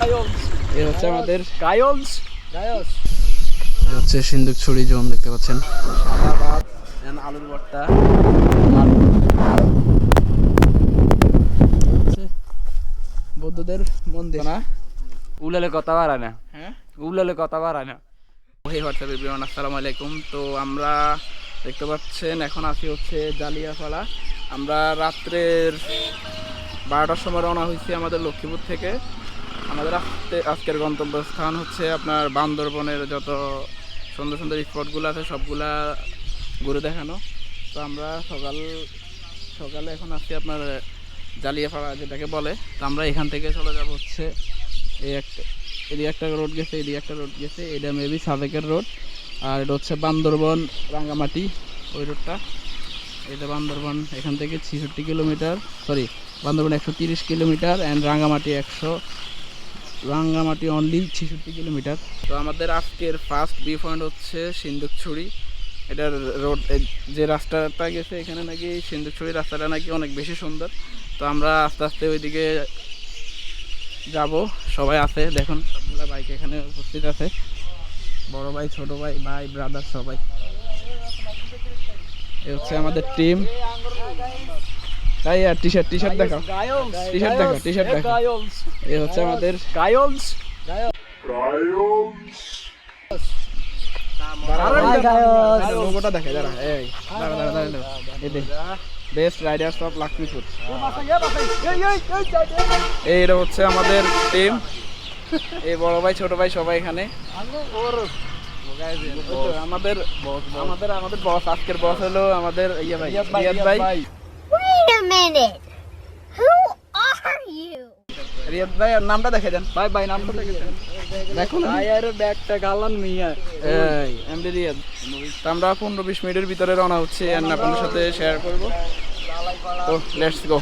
এ হচ্ছে আমাদের গায়লস এ হচ্ছে সিন্দুক ছড়ি জোন দেখতে পাচ্ছেন। আলুর ভর্তা। হচ্ছে বৌদ্ধদের মন্দির না? উলালে কথা বাড়ায় না। হ্যাঁ? উলালে কথা বাড়ায় না। ওই হোয়াটসঅ্যাপ এভরিওয়ান আসসালামু আলাইকুম। তো আমরা দেখতে পাচ্ছেন এখন আছি হচ্ছে জালিয়াপাড়া। আমরা রাত্রের বারোটার সময় রওনা হয়েছি আমাদের লক্ষ্মীপুর থেকে। আমাদের আজকে আজকের গন্তব্যস্থান হচ্ছে আপনার বান্দরবনের যত সুন্দর সুন্দর স্পটগুলো আছে, সবগুলা ঘুরে দেখানো। তো আমরা সকাল সকালে এখন আসছি আপনার জালিয়াপাড়া যেটাকে বলে। তো আমরা এখান থেকে চলে যাব হচ্ছে এই একটা এদিকে একটা রোড গেছে এদিকে একটা রোড গেছে। এটা মেবি সাদেকের রোড আর এটা হচ্ছে বান্দরবন রাঙ্গামাটি। ওই রোডটা এটা বান্দরবন এখান থেকে ছেষট্টি কিলোমিটার সরি বান্দরবন একশো তিরিশ কিলোমিটার অ্যান্ড রাঙ্গামাটি একশো রাঙ্গামাটি অনলি ছেষট্টি কিলোমিটার। তো আমাদের আজকের ফার্স্ট ভিউ পয়েন্ট হচ্ছে সিন্দুকছড়ি এটার রোড যে রাস্তাটা গেছে, এখানে নাকি সিন্দুকছড়ি রাস্তাটা নাকি অনেক বেশি সুন্দর। তো আমরা আস্তে আস্তে ওইদিকে যাব। সবাই আছে, দেখুন, সবগুলা বাইক এখানে উপস্থিত আছে। বড় ভাই, ছোট ভাই ভাই ব্রাদার সবাই। এ হচ্ছে আমাদের টিম তাই আর টি শার্ট টি শার্ট দেখাও টি শার্ট দেখো টি শার্ট দেখো গায়লস এই হচ্ছে আমাদের গায়লস লোগোটা দেখে যারা এই দাঁড়া দাঁড়া দাঁড়া দাঁড়া। এই দেখ বেস্ট রাইডার্স অফ লক্ষ্মীপুর এই হচ্ছে আমাদের টিম এই বড় ভাই ছোট ভাই সবাই এখানে। আমাদের আমাদের আমাদের বস আজকের বস হলো আমাদের ইয়ে ভাই। Wait a minute. Who are you? Riyad ভাই নামটা দেখে দেন। ভাই ভাই নামটা দেখে দেখো না। আর ব্যাগটা গালান মিয়া। এই এমডি রিয়াদ আমরা পনেরো বিশ মিনিটের ভিতরে রওনা হচ্ছে আর আপনাদের সাথে শেয়ার করব। তো লেটস গো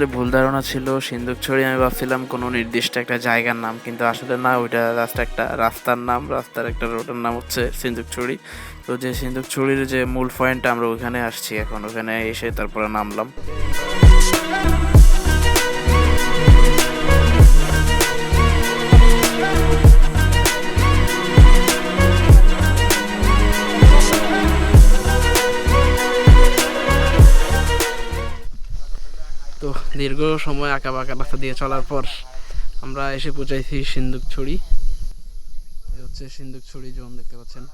আসলে ভুল ধারণা ছিল। সিন্দুকছড়ি আমি ভাবছিলাম কোনো নির্দিষ্ট একটা জায়গার নাম, কিন্তু আসলে না, ওইটা রাস্তা একটা রাস্তার নাম, রাস্তার একটা রোডের নাম হচ্ছে সিন্দুকছড়ি তো যে সিন্দুকছড়ির যে মূল পয়েন্টটা আমরা ওখানে আসছি এখন। ওখানে এসে তারপরে নামলাম। দীর্ঘ সময় আঁকা বাঁকা রাস্তা দিয়ে চলার পর আমরা এসে পৌঁছাইছি সিন্দুকছড়ি এই হচ্ছে সিন্দুক ছড়ি জোন দেখতে পাচ্ছেন।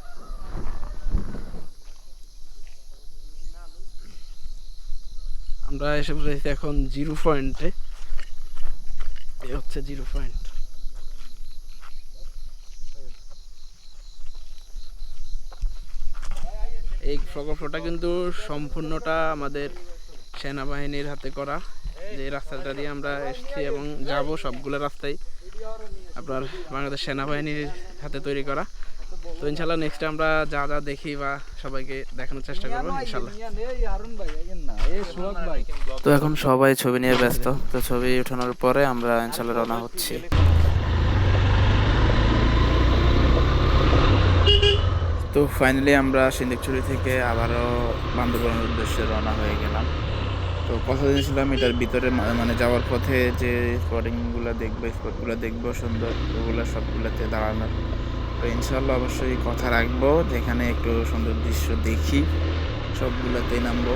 আমরা এসে পৌঁছাইছি এখন জিরো পয়েন্টে। এই হচ্ছে জিরো পয়েন্ট। এই প্রকল্পটা কিন্তু সম্পূর্ণটা আমাদের সেনাবাহিনীর হাতে করা। যে রাস্তাটা দিয়ে আমরা এসেছি এবং যাব সবগুলো রাস্তায় আপনার বাংলাদেশ সেনাবাহিনীর হাতে তৈরি করা। তো ইনশাল্লাহ নেক্সট আমরা যা যা দেখি বা সবাইকে দেখানোর চেষ্টা করব ইনশাল্লাহ তো এখন সবাই ছবি নিয়ে ব্যস্ত। তো ছবি ওঠানোর পরে আমরা ইনশাল্লাহ রওনা হচ্ছি। তো ফাইনালি আমরা সিন্দুকছড়ি থেকে আবারও বান্দরবনের উদ্দেশ্যে রওনা হয়ে গেলাম। তো কথা দিয়েছিলাম, এটার ভিতরে মানে যাওয়ার পথে যে স্পটিংগুলো দেখব স্পটগুলো দেখব, সুন্দর ওগুলো সবগুলোতে দাঁড়ানোর। তো ইনশাল্লাহ অবশ্যই কথা রাখব, যেখানে একটু সুন্দর দৃশ্য দেখি, সবগুলোতেই নামবো।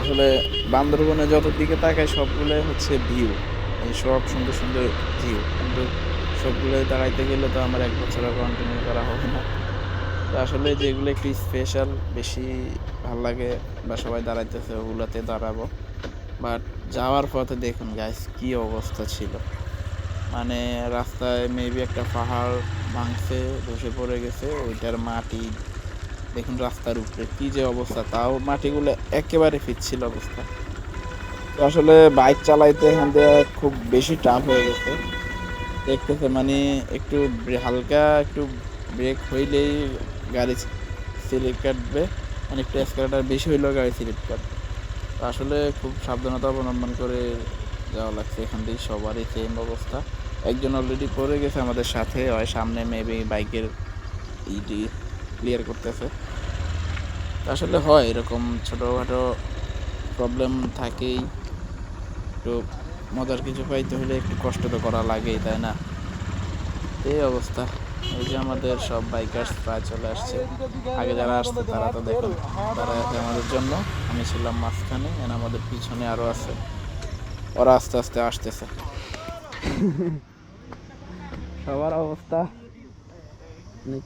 আসলে বান্দরবনে যত দিকে তাকায় সবগুলোই হচ্ছে ভিউ এই সব সুন্দর সুন্দর ভিউ কিন্তু সবগুলো দাঁড়াইতে গেলে তো আমার এক বছর কন্টিনিউ করা হবে না। তো আসলে যেগুলো একটু স্পেশাল বেশি ভালো লাগে বা সবাই দাঁড়াইতেছে, ওগুলোতে দাঁড়াবো। বাট যাওয়ার পথে দেখুন গাইস কি অবস্থা ছিল। মানে রাস্তায় মেবি একটা পাহাড় ভাঙছে, ধসে পড়ে গেছে, ওইটার মাটি, দেখুন রাস্তার উপরে কি যে অবস্থা, তাও মাটিগুলো একেবারে ফিরছিল অবস্থা। আসলে বাইক চালাইতে এখান থেকে খুব বেশি টাফ হয়ে গেছে। দেখতেছে মানে একটু হালকা একটু ব্রেক হইলেই গাড়ি স্লিপ কাটবে মানে একটু স্কেলেটার বেশি হইলেও গাড়ি স্লিপ কাটবে। আসলে খুব সাবধানতা অবলম্বন করে যাওয়া লাগছে। এখান থেকে সবারই সেম অবস্থা। একজন অলরেডি পড়ে গেছে আমাদের সাথে, হয় সামনে মেবি বাইকের ইটি ক্লিয়ার করতেছে। আসলে হয় এরকম ছোটোখাটো প্রবলেম থাকেই। একটু মজার কিছু পাইতে হলে একটু কষ্ট তো করা লাগেই, তাই না? এই অবস্থা। এই যে আমাদের সব বাইকার্স প্রায় চলে আসছে। আগে যারা আসছে তারা তো দেখুন, তারা আমাদের জন্য। আমি ছিলাম মাঝখানে আর আমাদের পিছনে আরও আছে। ওরা আস্তে আস্তে আসতেছে। সবার অবস্থা।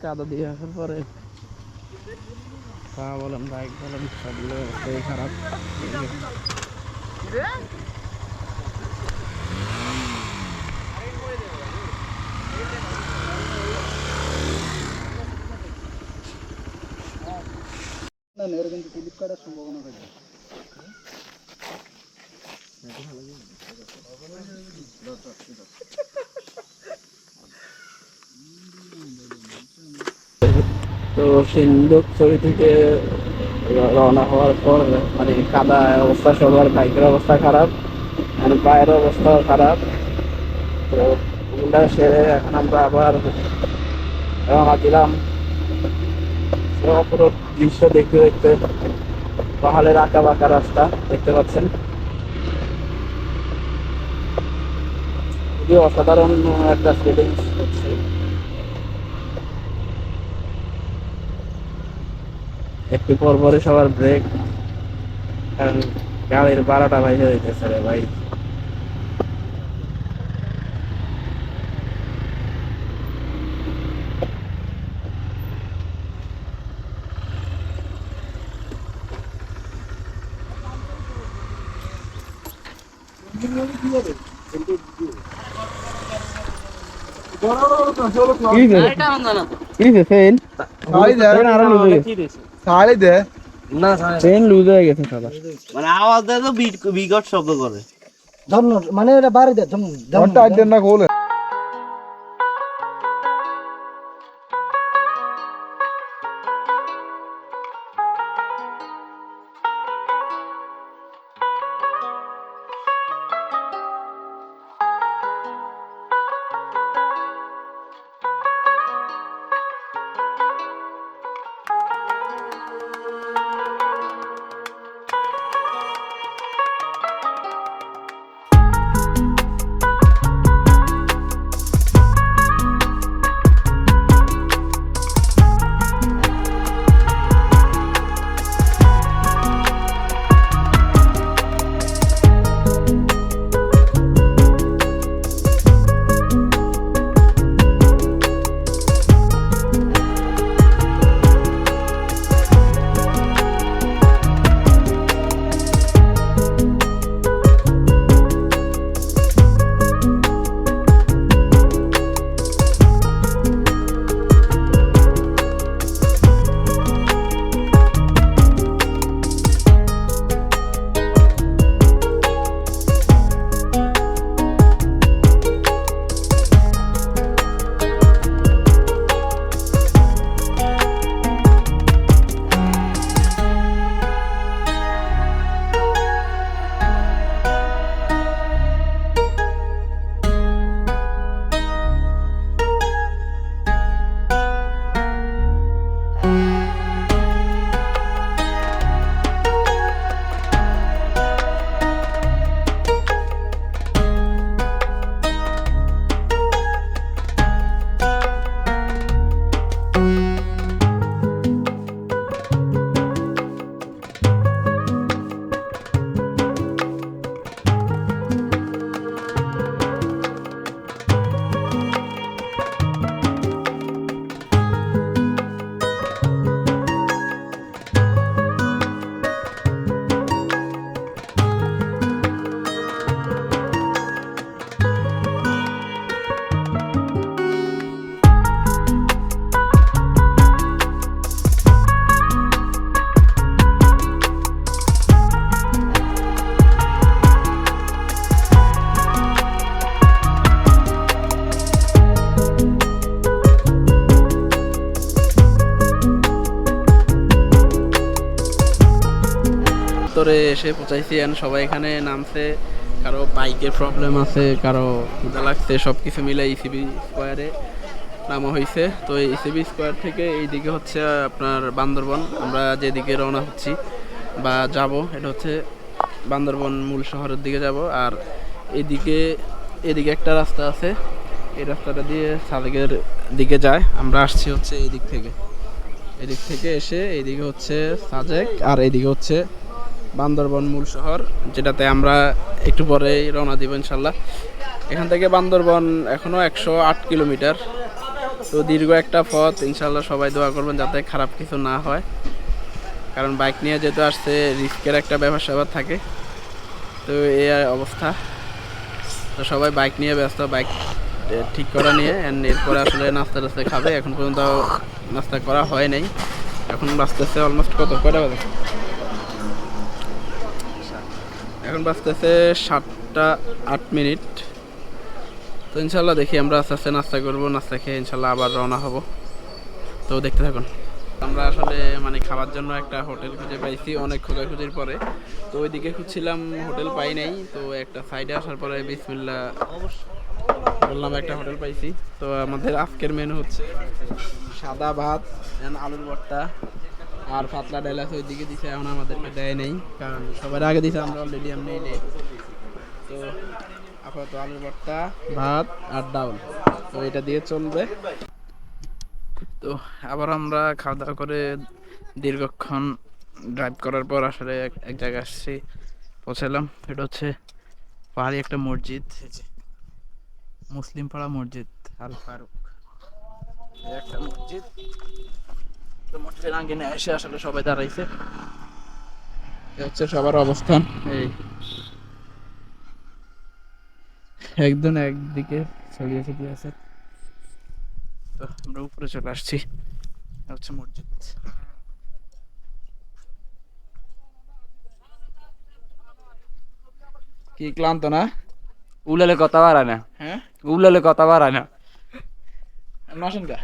কাদা দিয়ে আসার পরে। পা বলেন বাইক বলেন, সবগুলো খারাপ। কিন্তু কাটার সম্ভাবনা তো সিন্ধুক ছবি থেকে রওনা হওয়ার পর মানে কাদা অবস্থা, সবার বাইকের অবস্থা খারাপ আর পায়ের অবস্থা খারাপ। তো সেরে এখন আমরা আবার রওনা দিলাম। অপরূপ দৃশ্য দেখতে দেখতে পাহাড়ের আঁকা বাঁকা রাস্তা দেখতে পাচ্ছেন। খুবই অসাধারণ একটা ফিলিংস হচ্ছে। একটু পর পরে সবার ব্রেক কারণ গাড়ির বারোটা বাইরে হইতেছে রে ভাই ফেন আরও লুজ হয়ে গেছে সাড়ে দে ফেন লুজ হয়ে গেছে সবার মানে আওয়াজ দেয় তো বিট- বিকট শব্দ করে। মানে এটা বাড়ি দে না খোলে করে এসে পৌঁছাইছি সবাই এখানে নামছে। কারও বাইকের প্রবলেম আছে, কারও ক্ষুদা লাগছে সব কিছু মিলে ইসিবি স্কোয়ারে নামা হয়েছে তো এই ইসিবি স্কোয়ার থেকে এইদিকে হচ্ছে আপনার বান্দরবন। আমরা যেদিকে রওনা হচ্ছি বা যাব, এটা হচ্ছে বান্দরবন মূল শহরের দিকে যাব। আর এদিকে এদিকে একটা রাস্তা আছে। এই রাস্তাটা দিয়ে সাদেকের দিকে যায়। আমরা আসছি হচ্ছে এই দিক থেকে। এদিক থেকে এসে এইদিকে হচ্ছে সাজেক আর এইদিকে হচ্ছে বান্দরবন মূল শহর, যেটাতে আমরা একটু পরেই রওনা দিব ইনশাল্লাহ। এখান থেকে বান্দরবন এখনও একশো আট কিলোমিটার। তো দীর্ঘ একটা পথ, ইনশাল্লাহ সবাই দোয়া করবেন যাতে খারাপ কিছু না হয়। কারণ বাইক নিয়ে যেহেতু আসছে, রিস্কের একটা ব্যাপার স্যাপার থাকে। তো এই অবস্থা। তো সবাই বাইক নিয়ে ব্যস্ত, বাইক ঠিক করা নিয়ে। অ্যান্ড এরপরে আসলে নাস্তা টাস্তা খাবে। এখন পর্যন্ত নাস্তা করা হয় নাই। এখন বাঁচতেছে অলমোস্ট কত? কটা বাজে? এখন বাঁচতেছে সাতটা আট মিনিট। তো ইনশাল্লাহ দেখি আমরা আস্তে আস্তে নাস্তা করব, নাস্তা খেয়ে ইনশাল্লাহ আবার রওনা হব। তো দেখতে থাকুন। আমরা আসলে মানে খাবার জন্য একটা হোটেল খুঁজে পাইছি, অনেক খোঁজাখুঁজির পরে। তো ওইদিকে খুঁজছিলাম, হোটেল পাই নাই। তো একটা সাইডে আসার পরে বিসমিল্লা বললাম একটা হোটেল পাইছি। তো আমাদের আজকের মেনু হচ্ছে সাদা ভাত আলুর ভর্তা। আর পাতলা ডাল আছে ওইদিকে দিছে, এখন আমাদেরকে দেয় নেই, কারণ সবার আগে দিছে, আমরা অলরেডি এমনি নেই তো আপাতত আলুর ভর্তা, ভাত আর ডাউল। তো এটা দিয়ে চলবে। তো আবার আমরা খাওয়া দাওয়া করে দীর্ঘক্ষণ ড্রাইভ করার পর আসলে এক এক জায়গায় আসছি, পৌঁছালাম। এটা হচ্ছে পাহাড়ি একটা মসজিদ। মুসলিম পাড়া মসজিদ, আল ফারুক। একটা মসজিদ। তো মসজিদের আঙ্গিনে এসে আসলে সবাই দাঁড়াইছে। হচ্ছে সবার অবস্থান। এই। একজন একদিকে ছড়িয়ে ছিটিয়ে আছে। তো আমরা উপরে চলে আসছি। হচ্ছে মসজিদ। কি ক্লান্ত না? উলালে কথা বাড়ায় না। হ্যাঁ? উলালে কথা বাড়ায় না। নসেন কা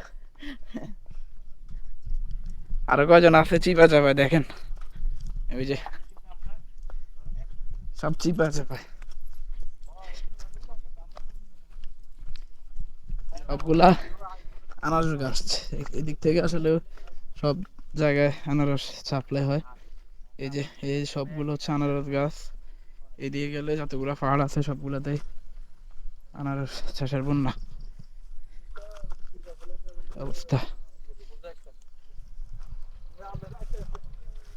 আরও কয়জন আছে চিপা চাপায়, দেখেন। ওই যে, সব চিপা চাপায়। সবগুলা আনারস গাছ। এদিক থেকে আসলে সব জায়গায় আনারস সাপ্লাই হয়। এই যে, এই সবগুলো হচ্ছে আনারস গাছ। এদিকে গেলে যতগুলো পাহাড় আছে, সবগুলাতেই আনারস চাষের বন্যা। অবস্থা।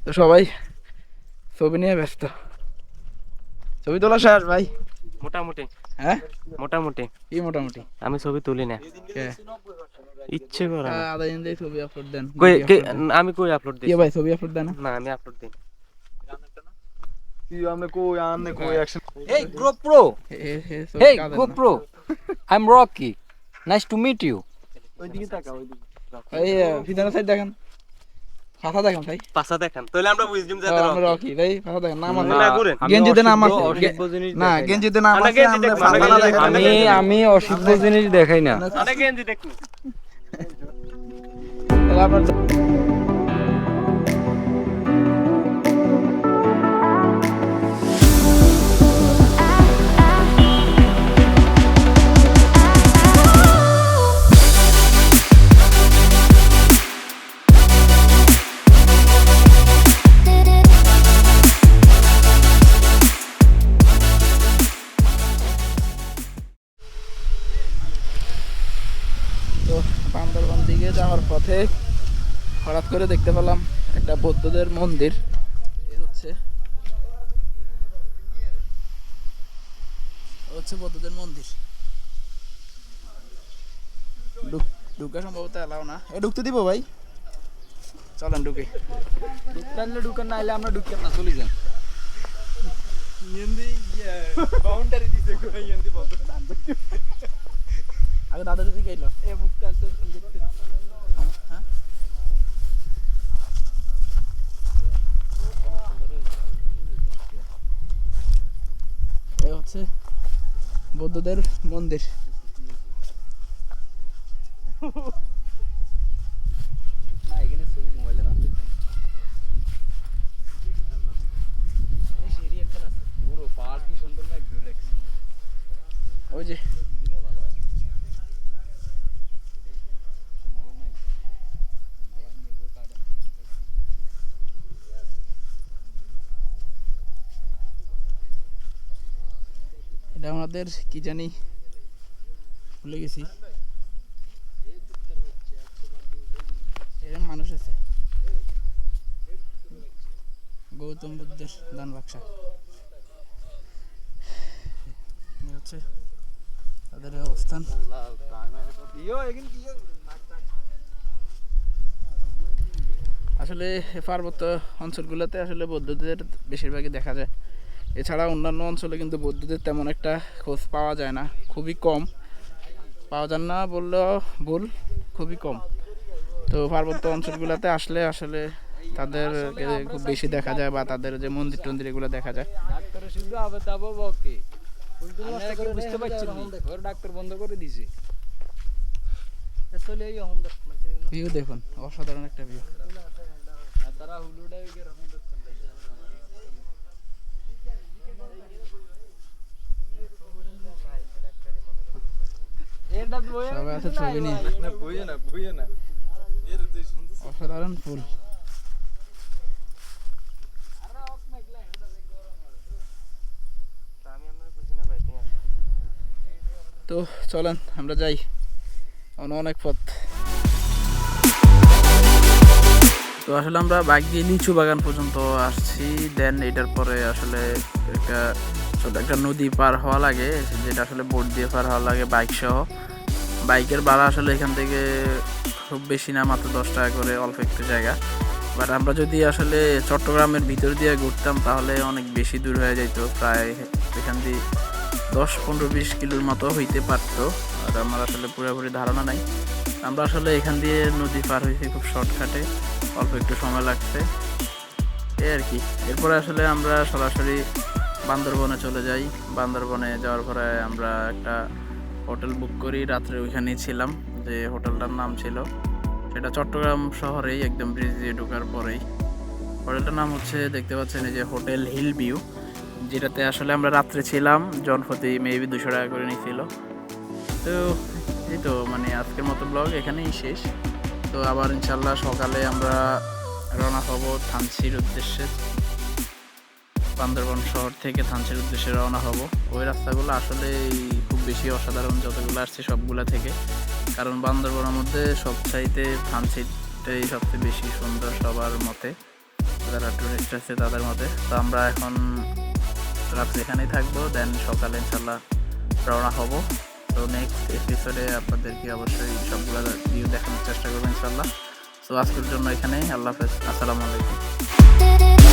তো সবাই ছবি নিয়ে ব্যস্ত। ছবি তোলা শেষ ভাই? মোটামুটি। হ্যাঁ? মোটামুটি। কি মোটামুটি? আমি ছবি তুলি না। কে? ইচ্ছে করে আধা দিন ছবি আপলোড দেন। কই কে- আমি কই আপলোড দিই কে ভাই ছবি আপলোড দেন না? আমি আপলোড দিই Hey, GoPro! হে- হে- হে ছবি Hey, কাঁদেন না। GoPro! I'm Rocky. Nice to meet you. এই ফিদানা সাইড দেখেন। ফাঁসা দেখেন ভাই। পাশা দেখান। তাহলে আমরা বুঝদিম ও, আমরা রকি। ভাই ফাঁসা দেখেন। নাম আছে না ঘুরেন। গেঞ্জিতে নাম আছে অসভ্য গে- জিনিস না গেঞ্জিতে নাম আছে গেঞ্জি আমরা দেখব, ফাঁসা আমরা না গেঞ্জি দেখেন। দেখব। আমি আমি অসভ্য জিনিস দেখাই না। আরে গেঞ্জি দেখুন তাহলে আপনার বান্দরবান দিকে যাওয়ার পথে হঠাৎ করে দেখতে পেলাম একটা বৌদ্ধদের মন্দির। এ হচ্ছে হচ্ছে বৌদ্ধদের মন্দির। ঢুক- সম্ভবত এলাও না। এ ঢুকতে দিব ভাই। চলেন ঢুকে। ঢুকতে ঢুকেন না এলে আমরা ঢুকতাম না চলে যান। আগে দাদা দিদি গেল হ্যাঁ? এ হচ্ছে বৌদ্ধদের মন্দির না এখানে ছবি মোবাইলে না যে এটা আমাদের কি জানি ভুলে গেছি। মানুষ আছে। গৌতম বুদ্ধের দান বাক্সা। হচ্ছে তাদের অবস্থান। আসলে পার্বত্য অঞ্চলগুলোতে আসলে বৌদ্ধদের বেশিরভাগই দেখা যায়। এছাড়া অন্যান্য অঞ্চলে কিন্তু বৌদ্ধদের তেমন একটা খোঁজ পাওয়া যায় না খুবই কম। পাওয়া যায় না বললেও ভুল খুবই কম। তো পার্বত্য অঞ্চলগুলোতে আসলে আসলে তাদেরকে খুব বেশি দেখা যায় বা তাদের যে মন্দির টন্দির এগুলো দেখা যায়। ডাক্তারে বন্ধ করে দিছে। ভিউ দেখুন অসাধারণ একটা ভিউ তারা হুলুডা এরকম দেখছেন এটা বই সবাই আছে ছবি নিয়ে। অসাধারণ ফুল। তো চলেন আমরা যাই। অন্য অনেক পথ। তো আসলে আমরা বাইক দিয়ে লিচু বাগান পর্যন্ত আসছি। দেন এটার পরে আসলে একটা ছোট একটা নদী পার হওয়া লাগে যেটা আসলে বোট দিয়ে পার হওয়া লাগে বাইক সহ। বাইকের ভাড়া আসলে এখান থেকে খুব বেশি না, মাত্র দশ টাকা করে অল্প একটু জায়গা। বাট আমরা যদি আসলে চট্টগ্রামের ভিতর দিয়ে ঘুরতাম, তাহলে অনেক বেশি দূর হয়ে যেত প্রায় এখান দিয়ে দশ, পনেরো, বিশ কিলোর মতো হইতে পারতো। আর আমার আসলে পুরোপুরি ধারণা নাই। আমরা আসলে এখান দিয়ে নদী পার হয়েছি খুব শর্টকাটে, অল্প একটু সময় লাগছে। এই আর কি। এরপরে আসলে আমরা সরাসরি বান্দরবনে চলে যাই। বান্দরবনে যাওয়ার পরে আমরা একটা হোটেল বুক করি, রাত্রে ওইখানেই ছিলাম, যে হোটেলটার নাম ছিল। সেটা চট্টগ্রাম শহরেই একদম ব্রিজ দিয়ে ঢোকার পরেই। হোটেলটার নাম হচ্ছে, দেখতে পাচ্ছেন এই যে হোটেল হিল ভিউ, যেটাতে আসলে আমরা রাত্রে ছিলাম, জনপ্রতি মেবি দুশো টাকা করে নিয়েছিল তো এই তো মানে আজকের মতো ব্লগ এখানেই শেষ। তো আবার ইনশাল্লাহ সকালে আমরা রওনা হব থানসির উদ্দেশ্যে। বান্দরবন শহর থেকে থানসির উদ্দেশ্যে রওনা হব। ওই রাস্তাগুলো আসলে বেশি অসাধারণ যতগুলো আসছে সবগুলা থেকে। কারণ বান্দরবনের মধ্যে সবচাইতে থানচিটাই সবচেয়ে বেশি সুন্দর সবার মতে। যারা টুরিস্ট আছে তাদের মতে। তো আমরা এখন রাত এখানেই থাকব দেন সকালে ইনশাল্লাহ রওনা হব। তো নেক্সট এপিসোডে আপনাদেরকে অবশ্যই সবগুলো ভিউ দেখানোর চেষ্টা করব ইনশাল্লাহ তো আজকের জন্য এখানেই, আল্লাহ হাফেজ, আসসালামু আলাইকুম।